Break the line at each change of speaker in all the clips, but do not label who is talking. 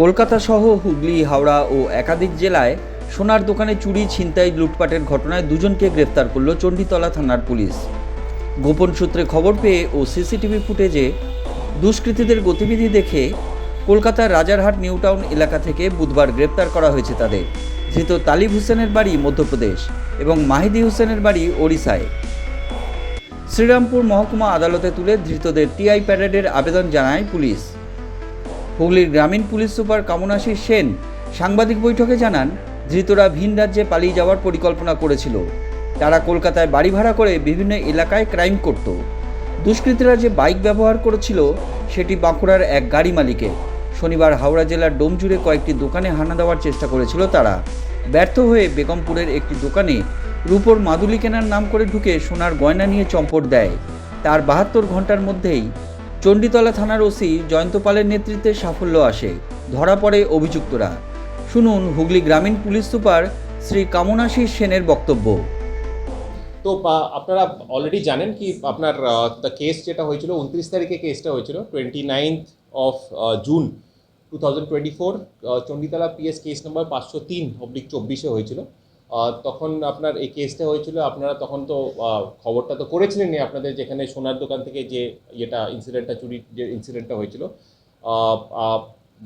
কলকাতা সহ হুগলি, হাওড়া ও একাধিক জেলায় সোনার দোকানে চুরি, ছিনতাই, লুটপাটের ঘটনায় দুজনকে গ্রেফতার করল চণ্ডীতলা থানার পুলিশ। গোপন সূত্রে খবর পেয়ে ও সিসিটিভি ফুটেজে দুষ্কৃতীদের গতিবিধি দেখে কলকাতার রাজারহাট, নিউটাউন এলাকা থেকে বুধবার গ্রেপ্তার করা হয়েছে তাদের। ধৃত তালিব হোসেনের বাড়ি মধ্যপ্রদেশ এবং মাহিদি হোসেনের বাড়ি ওড়িশায়। শ্রীরামপুর মহকুমা আদালতে তুলে ধৃতদের টিআই প্যারেডের আবেদন জানায় পুলিশ। হুগলির গ্রামীণ পুলিশ সুপার কামনাশীর সেন সাংবাদিক বৈঠকে জানান, ধৃতরা ভিন রাজ্যে পালিয়ে যাওয়ার পরিকল্পনা করেছিল। তারা কলকাতায় বাড়ি ভাড়া করে বিভিন্ন এলাকায় ক্রাইম করত। দুষ্কৃতীরা যে বাইক ব্যবহার করেছিল, সেটি বাঁকুড়ার এক গাড়ি মালিকের। শনিবার হাওড়া জেলার ডোমজুড়ে কয়েকটি দোকানে হানা দেওয়ার চেষ্টা করেছিল তারা। ব্যর্থ হয়ে বেগমপুরের একটি দোকানে রূপোর মাদুলি কেনার নাম করে ঢুকে সোনার গয়না নিয়ে চম্পট দেয়। তার বাহাত্তর ঘণ্টার মধ্যেই চণ্ডীতলা থানার ওসি জয়ন্ত পালের নেতৃত্বে সাফল্য আসে, ধরা পড়ে অভিযুক্তরা। শুনুন হুগলি গ্রামীণ পুলিশ সুপার শ্রী কামনাশীষ সেনের বক্তব্য।
তো আপনারা অলরেডি জানেন কি আপনার কেস যেটা হয়েছিল, উনত্রিশ তারিখে কেসটা হয়েছিল twenty ninth of June two thousand twenty four Chanditala PS case number পাঁচশো তিন অব্লিক চব্বিশে হয়েছিল। তখন আপনার এই কেসটা হয়েছিল, আপনারা তখন তো খবরটা তো করেছিলেনই আপনাদের যেখানে সোনার দোকান থেকে যে ইয়েটা ইনসিডেন্টটা চুরির যে ইনসিডেন্টটা হয়েছিল।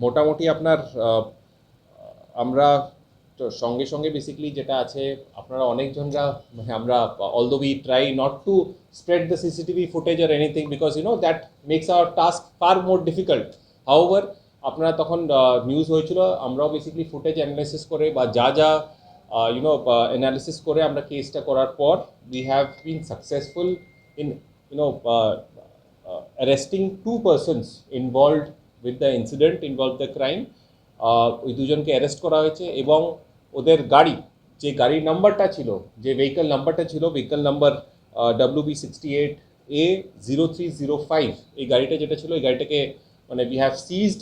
মোটামুটি আপনার আমরা সঙ্গে সঙ্গে বেসিক্যালি যেটা আছে, আপনারা অনেকজনরা মানে আমরা although we try not to spread the CCTV footage or anything because you know that makes our task far more difficult however আপনারা তখন নিউজ হয়েছিল, আমরাও বেসিক্যালি ফুটেজ অ্যানালাইসিস করে বা যা যা ইউনো অ্যানালিসিস করে আমরা কেসটা করার পর we have been successful in you know arresting two persons involved with the incident involve the crime ওই দুজনকে অ্যারেস্ট করা হয়েছে এবং ওদের গাড়ি, যে গাড়ির নাম্বারটা ছিল, যে ভেহিকল নাম্বারটা ছিল vehicle number W B sixty eight A zero three zero five এই গাড়িটা যেটা ছিল, এই গাড়িটাকে মানে we have seized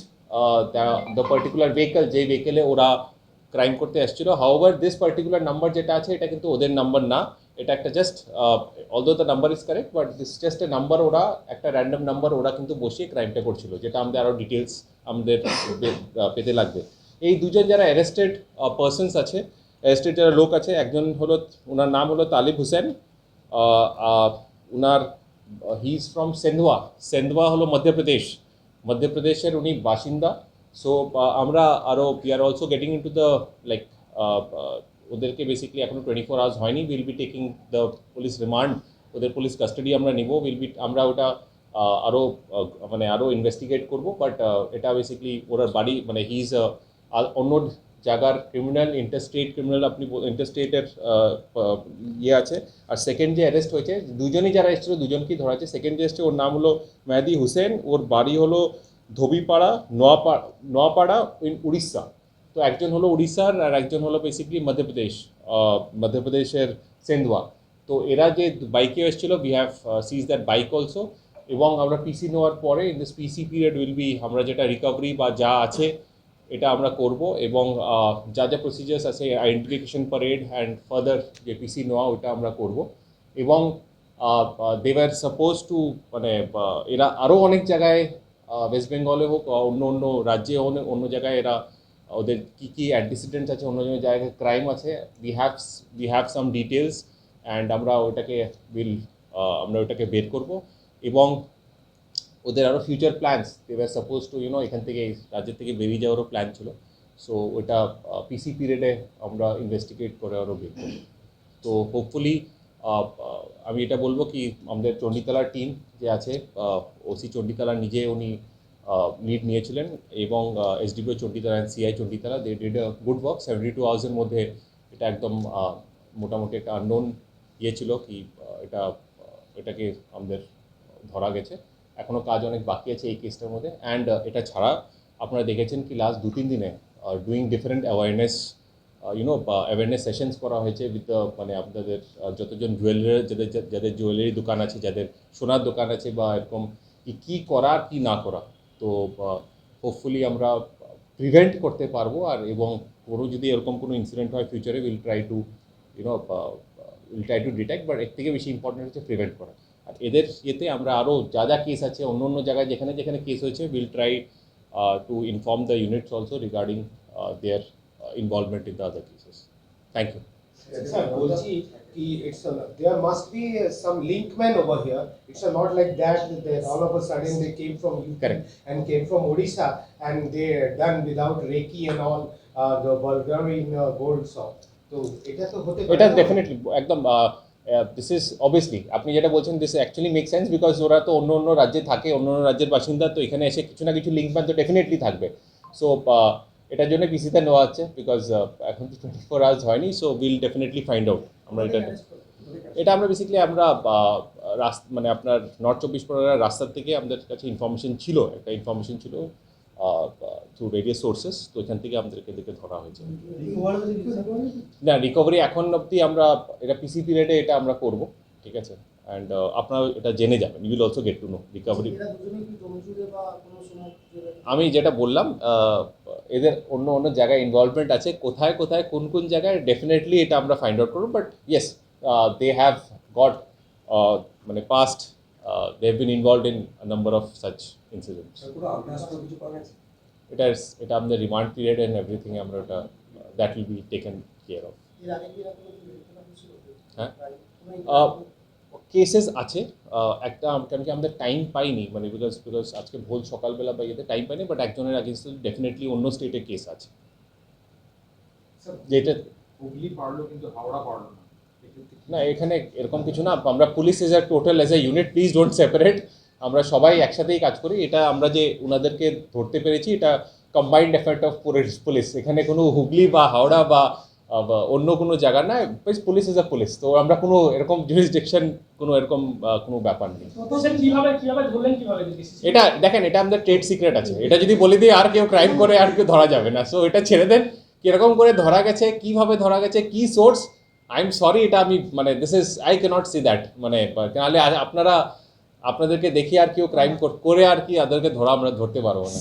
the particular vehicle যে ভেহিকেলে ওরা ক্রাইম করতে এসেছিল। হাওভার দিস পার্টিকুলার নাম্বার যেটা আছে, এটা কিন্তু ওদের নাম্বার না। এটা একটা just although the number is correct but this just a number ওরা, একটা র্যান্ডম নাম্বার ওরা কিন্তু বসিয়ে ক্রাইমটা করছিল, যেটা আমাদের আরও ডিটেলস আমাদের পেতে লাগবে। এই দুজন যারা অ্যারেস্টেড পার্সনস আছে অ্যারেস্টেড যারা লোক আছে, একজন হলো, ওনার নাম হলো তালিব হোসেন ওনার he is from Sendhwa Sendhwa হলো মধ্যপ্রদেশ। মধ্যপ্রদেশের উনি বাসিন্দা। সো আমরা আরও we are also getting into the like ওদেরকে বেসিক্যালি এখনও টোয়েন্টি ফোর আওয়ার্স হয়নি। Will be taking the police remand ওদের পুলিশ কাস্টাডি আমরা নিব। উইল বি আমরা ওটা আহ, আরও মানে আরও ইনভেস্টিগেট করব। বাট এটা বেসিক্যালি ওরা বাড়ি মানে হি ইজ অন্য জায়গার ক্রিমিনাল ইন্টারস্টেট ক্রিমিনাল আপনি ইন্টারস্টেটের ইয়ে আছে। আর সেকেন্ড যে অ্যারেস্ট হয়েছে দুজনই যারা এসেছিল দুজনকেই ধরা হয়েছে। সেকেন্ড যে এসছে ওর নাম হলো মেহাদি হুসেন। ওর বাড়ি হলো ধোবিপাড়া নোয়াপাড়া নোয়াপাড়া ইন উড়িষ্যা তো একজন হলো উড়িষ্যার আর একজন হলো বেসিক্যালি মধ্যপ্রদেশ মধ্যপ্রদেশের সেন্দুয়া তো এরা যে বাইকে এসেছিল we have seize that bike also এবং আমরা পিসি নেওয়ার পরে in this PC period will be আমরা যেটা রিকভারি বা যা আছে, এটা আমরা করব। এবং যা যা প্রসিজার্স আছে আইডেন্টিফিকেশন পারেড অ্যান্ড ফার্দার যে পিসি নেওয়া ওটা আমরা করব। এবং দেওয়ার সাপোজ টু মানে এরা আরও অনেক জায়গায় ওয়েস্ট বেঙ্গলে হোক অন্য অন্য রাজ্যে অন্য জায়গায় এরা ওদের কী কী অ্যান্টিসিডেন্টস আছে, অন্য জায়গায় ক্রাইম আছে we have we have some details and আমরা ওটাকে উইল আমরা ওটাকে বের করব। এবং ওদের আরও future plans they were suppose to you know এখান থেকে, রাজ্যের থেকে বেরিয়ে যাওয়ারও প্ল্যান ছিল। সো ওটা পিসি পিরিয়ডে আমরা ইনভেস্টিগেট করে আরও বের করব। তো হোপফুলি আমি এটা বলব কি, আমাদের চণ্ডীতলার টিম যে আছে ওসি চণ্ডীতলা নিজে উনি লিড নিয়েছিলেন এবং SDPO Chanditala and CI Chanditala they did a good work seventy two আওয়ার্সের মধ্যে এটা একদম মোটামুটি একটা আননোন ইয়ে ছিল কি এটা এটাকে আমাদের ধরা গেছে। এখনও কাজ অনেক বাকি আছে এই কেসটার মধ্যে। অ্যান্ড এটা ছাড়া আপনারা দেখেছেন কি লাস্ট দু তিন দিনে doing different awareness you know awareness sessions করা হয়েছে উইথ মানে আপনাদের যতজন জুয়েলারি যাদের যাদের জুয়েলারি দোকান আছে যাদের সোনার দোকান আছে বা এরকম কি কী করা কি না করা। তো হোপফুলি আমরা প্রিভেন্ট করতে পারব আর এবং কোনো যদি এরকম কোনো ইনসিডেন্ট হয় ফিউচারে will try to you know will try to detect but এর থেকে বেশি ইম্পর্টেন্ট হচ্ছে প্রিভেন্ট করা। আর এদের ইয়েতে আমরা আরও যা যা কেস আছে অন্য অন্য জায়গায় যেখানে যেখানে কেস হয়েছে will try to inform the units also uh, their uh, involvement in the other cases. Thank you.
Sir, বলছি কি it's a, there must be uh, some linkman over here. It's a not like that that all of a sudden they came from UP
Correct.
and came from Odisha and they done without Reiki and all uh, the Bulgarian uh, gold saw. তো এটা তো হতে পারে
এটা
না?
Definitely একদম this is obviously আপনি যেটা বলছেন this actually make sense because ওরা তো অন্য অন্য রাজ্যে থাকে অন্য অন্য রাজ্যের বাসিন্দা তো এখানে এসে কিছু না কিছু লিঙ্ক ম্যান তো ডেফিনেটলি থাকবে সো এটার জন্য পিসিতে নেওয়া হচ্ছে বিকজ এখন তো টোয়েন্টি ফোর আওয়ার্স হয়নি so will definitely find out আমরা এটা এটা আমরা বেসিক্যালি আমরা রাস্তা মানে আপনার নর্থ চব্বিশ পরগনার রাস্তার থেকে আমাদের কাছে ইনফরমেশন ছিল একটা ইনফরমেশন ছিল থ্রু ভেরিয়াস সোর্সেস তো এখান থেকে আমাদেরকে দেখে ধরা হয়েছে। না রিকভারি এখন অবধি আমরা এটা পিসি পিরিয়ডে এটা আমরা করব ঠিক আছে? অ্যান্ড আপনারা এটা জেনে যাবেন you will also get to know recovery আমি যেটা বললাম এদের অন্য অন্য জায়গায় ইনভলভমেন্ট আছে কোথায় কোথায় কোন কোন জায়গায় ডেফিনেটলি এটা আমরা ফাইন্ড আউট করব but yes they have got মানে past they have been involve in number of such incidents এটা এটা আমাদের রিমান্ড পিরিয়ড অ্যান্ড এভরিথিং আমরা ওটা that will be taken care of হ্যাঁ? কেসেস আছে একটা কেন কি আমাদের টাইম পাইনি মানে বিকজ বিকজ আজকে ভোল সকালবেলা বা ইয়েতে টাইম পাইনি বাট একজনের আগেন্স্ট ডেফিনেটলি অন্য স্টেটে কেস আছে। যেটা
হুগলি পারল কিন্তু হাওড়া পারল না।
না এখানে এরকম কিছু না আমরা police as a total as a unit please don't separate আমরা সবাই একসাথেই কাজ করি এটা আমরা যে ওনাদেরকে ধরতে পেরেছি এটা combined effect of police police এখানে কোনো হুগলি বা হাওড়া বা বা অন্য কোনো জায়গা না পুলিশ ইজ আ পুলিশ তো আমরা কোনো এরকম জুরিসডিকশন কোনো এরকম কোনো ব্যাপার নেই। এটা দেখেন এটা আমাদের ট্রেড সিক্রেট আছে। এটা যদি বলে দিই আর কেউ ক্রাইম করে আর কেউ ধরা যাবে না। সো এটা ছেড়ে দেন। কীরকম করে ধরা গেছে কীভাবে ধরা গেছে কি সোর্স আই এম সরি এটা আমি মানে this is I can't see that মানে নাহলে আপনারা আপনাদেরকে দেখি আর কেউ ক্রাইম করে আর কি ওদেরকে ধরা আমরা ধরতে পারব না।